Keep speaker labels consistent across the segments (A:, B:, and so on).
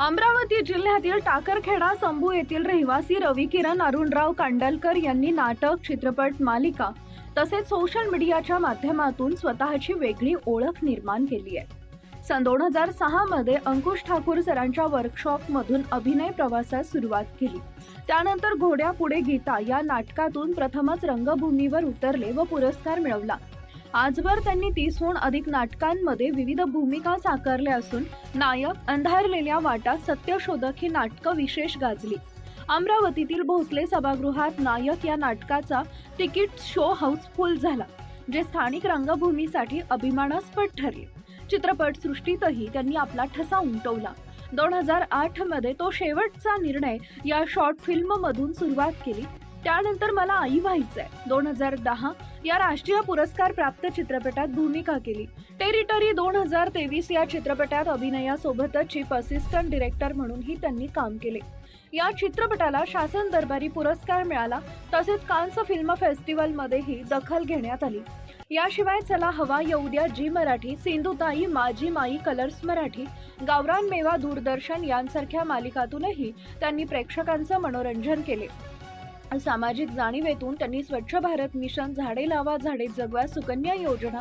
A: अमरावती जिल्ह्यातील टाकरखेडा संभू येथील रहिवासी रवी किरण अरुणराव कांडलकर यांनी नाटक चित्रपट मालिका तसेच सोशल मीडियाच्या माध्यमातून स्वतःची वेगळी ओळख निर्माण केली आहे. सन दोन हजार सहा मध्ये अंकुश ठाकूर सरांच्या वर्कशॉपमधून अभिनय प्रवासास सुरुवात केली. त्यानंतर घोड्या पुढे गीता या नाटकातून प्रथमच रंगभूमीवर उतरले व पुरस्कार मिळवला. आजवर त्यांनी तीसहून अधिक नाटकांमध्ये विविध भूमिका साकारल्या असून नायक अंधारलेल्या वाटा सत्यशोधक ही नाटकं विशेष गाजली. अमरावतीतील भोसले सभागृहात नायक या नाटकाचा तिकीट शो हाऊसफुल झाला जे स्थानिक रंगभूमीसाठी अभिमानास्पद ठरले. चित्रपट सृष्टीतही त्यांनी आपला ठसा उमटवला. दोन हजार आठमध्ये तो शेवटचा निर्णय या शॉर्ट फिल्म मधून सुरुवात केली. त्यानंतर मला आई व्हायचंय. दोन हजार दहा या राष्ट्रीय पुरस्कार प्राप्त चित्रपटात भूमिका केली. टेरिटरी दोन हजार तेवीस या चित्रपटात अभिनयासोबतच चीफ असिस्टंट डिरेक्टर म्हणूनही त्यांनी काम केले. या चित्रपटाला शासन दरबारी पुरस्कार मिळाला तसेच कान्स फिल्म फेस्टिवलमध्येही दखल घेण्यात आली. याशिवाय चला हवा येऊ द्या जी मराठी सिंधुताई माझी माई कलर्स मराठी गावरान मेवा दूरदर्शन यांसारख्या मालिकातूनही त्यांनी प्रेक्षकांचं मनोरंजन केले. सामाजिक जाणीवेतून त्यांनी स्वच्छ भारत मिशन झाडे लावा झाडे जगवा Sukanya Yojana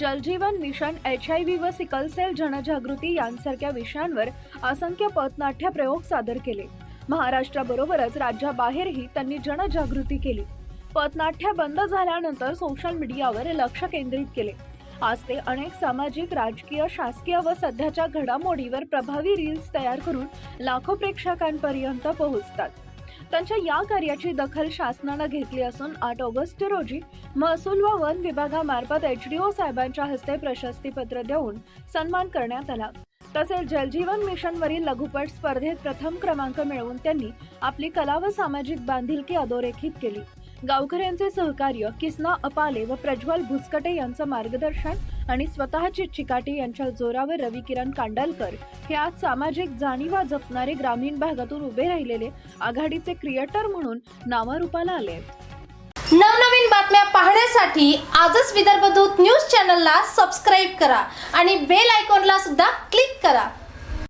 A: Jaljeevan mission H I V व सिकलसेल जनजागृती यांसारख्या विषयांवर असंख्य पथनाट्य प्रयोग सादर केले. महाराष्ट्राबरोबरच राज्याबाहेरही त्यांनी जनजागृती केली. पथनाट्य बंद झाल्यानंतर सोशल मीडियावर लक्ष केंद्रित केले. आज ते अनेक सामाजिक राजकीय शासकीय व सध्याच्या घडामोडीवर प्रभावी रील्स तयार करून लाखो प्रेक्षकांपर्यंत पोहोचतात. त्यांच्या या कार्याची दखल शासनानं घेतली असून आठ ऑगस्ट रोजी महसूल व वन विभागामार्फत एच डी ओ साहेबांच्या हस्ते प्रशस्तीपत्र देऊन सन्मान करण्यात आला. तसेच जलजीवन मिशनवरील लघुपट स्पर्धेत प्रथम क्रमांक मिळवून त्यांनी आपली कला व सामाजिक बांधिलकी अधोरेखित केली. गावकऱ्यांचे सहकार्य किसना अपाले व प्रज्वल भुसकटे यांचं मार्गदर्शन आणि स्वतःची चिकाटी यांच्या जोरावर रवी किरण कांडलकर हे आज सामाजिक जाणीवा जपणारे ग्रामीण भागातून उभे राहिलेले आघाडीचे क्रिएटर म्हणून नावारूपाला आले
B: नवनवीन बातम्या पाहण्यासाठी आजच विदर्भ दूत न्यूज चॅनलला सबस्क्राईब करा आणि बेल आयकॉनला सुद्धा क्लिक करा.